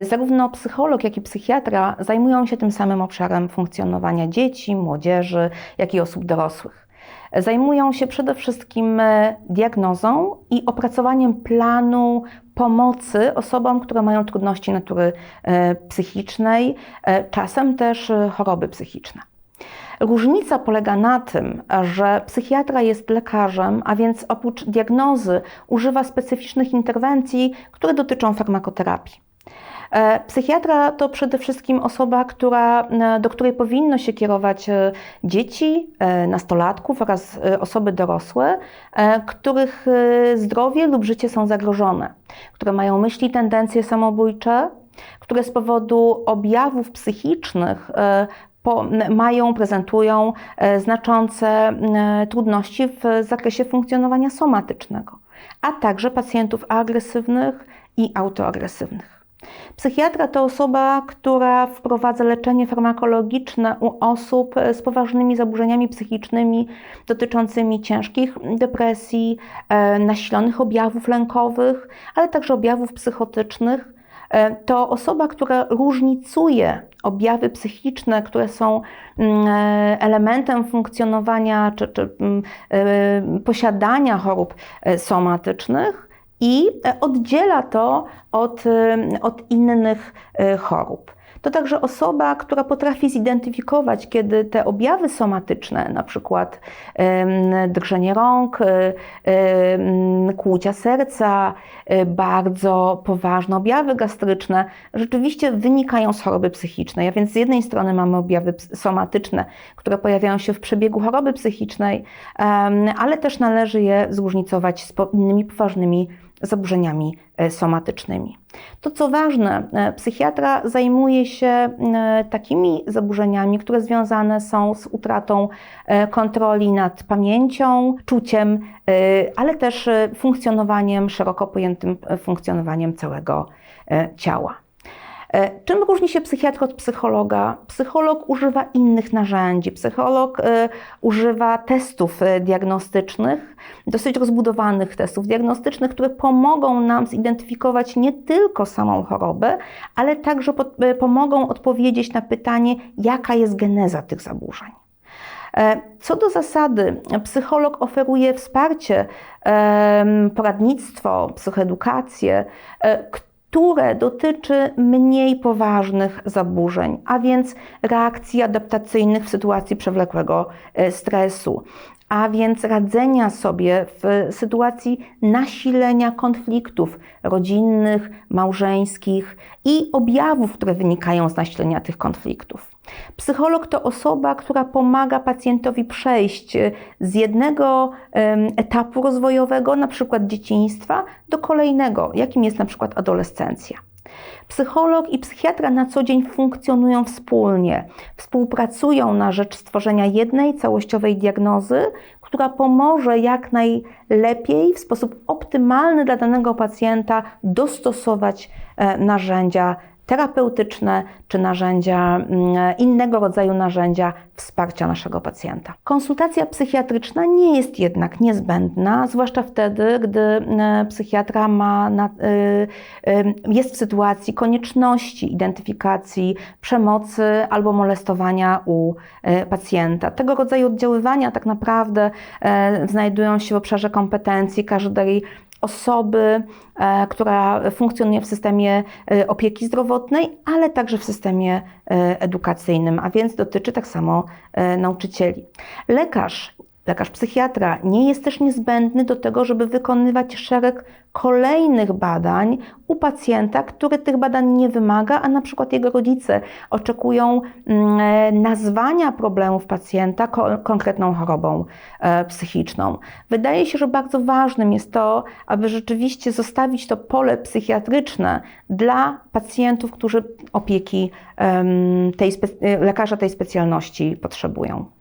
Zarówno psycholog, jak i psychiatra zajmują się tym samym obszarem funkcjonowania dzieci, młodzieży, jak i osób dorosłych. Zajmują się przede wszystkim e, diagnozą i opracowaniem planu pomocy osobom, które mają trudności natury e, psychicznej, e, czasem też choroby psychiczne. Różnica polega na tym, że psychiatra jest lekarzem, a więc oprócz diagnozy używa specyficznych interwencji, które dotyczą farmakoterapii. E, psychiatra to przede wszystkim osoba, która, e, do której powinno się kierować e, dzieci, nastolatków oraz osoby dorosłe, których zdrowie lub życie są zagrożone, które mają myśli, tendencje samobójcze, które z powodu objawów psychicznych po, mają, prezentują znaczące trudności w zakresie funkcjonowania somatycznego, a także pacjentów agresywnych i autoagresywnych. Psychiatra to osoba, która wprowadza leczenie farmakologiczne u osób z poważnymi zaburzeniami psychicznymi dotyczącymi ciężkich depresji, e, nasilonych objawów lękowych, ale także objawów psychotycznych. E, to osoba, która różnicuje objawy psychiczne, które są mm, e, elementem funkcjonowania czy, czy mm, posiadania chorób somatycznych i e, oddziela to od, e, od innych e, chorób. To także osoba, która potrafi zidentyfikować, kiedy te objawy somatyczne, na przykład drżenie rąk, kłucia serca, bardzo poważne objawy gastryczne, rzeczywiście wynikają z choroby psychicznej. A więc z jednej strony mamy objawy somatyczne, które pojawiają się w przebiegu choroby psychicznej, ale też należy je zróżnicować z innymi poważnymi zaburzeniami e, somatycznymi. To co ważne, e, psychiatra zajmuje się e, takimi zaburzeniami, które związane są z utratą kontroli nad pamięcią, czuciem, ale też funkcjonowaniem, szeroko pojętym funkcjonowaniem całego ciała. E, czym różni się psychiatra od psychologa? Psycholog używa innych narzędzi. Psycholog e, używa testów e, diagnostycznych, dosyć rozbudowanych testów diagnostycznych, które pomogą nam zidentyfikować nie tylko samą chorobę, ale także pomogą odpowiedzieć na pytanie, jaka jest geneza tych zaburzeń. Co do zasady, psycholog oferuje wsparcie, poradnictwo, psychoedukację, które dotyczy mniej poważnych zaburzeń, a więc reakcji adaptacyjnych w sytuacji przewlekłego e, stresu, a więc radzenia sobie w sytuacji nasilenia konfliktów rodzinnych, małżeńskich i objawów, które wynikają z nasilenia tych konfliktów. Psycholog to osoba, która pomaga pacjentowi przejść z jednego etapu rozwojowego, na przykład dzieciństwa, do kolejnego, jakim jest na przykład adolescencja. Psycholog i psychiatra na co dzień funkcjonują wspólnie, współpracują na rzecz stworzenia jednej całościowej diagnozy, która pomoże jak najlepiej, w sposób optymalny dla danego pacjenta dostosować e, narzędzia terapeutyczne czy narzędzia, mm, innego rodzaju narzędzia wsparcia naszego pacjenta. Konsultacja psychiatryczna nie jest jednak niezbędna, zwłaszcza wtedy, gdy mm, psychiatra ma y, y, jest w sytuacji konieczności identyfikacji przemocy albo molestowania u y, pacjenta. Tego rodzaju oddziaływania tak naprawdę znajdują się w obszarze kompetencji każdej osoby, e, która funkcjonuje w systemie e, opieki zdrowotnej, ale także w systemie e, edukacyjnym, a więc dotyczy tak samo nauczycieli. Lekarz Lekarz psychiatra nie jest też niezbędny do tego, żeby wykonywać szereg kolejnych badań u pacjenta, który tych badań nie wymaga, a na przykład jego rodzice oczekują mm, nazwania problemów pacjenta konkretną chorobą e, psychiczną. Wydaje się, że bardzo ważnym jest to, aby rzeczywiście zostawić to pole psychiatryczne dla pacjentów, którzy opieki tej, lekarza tej specjalności potrzebują.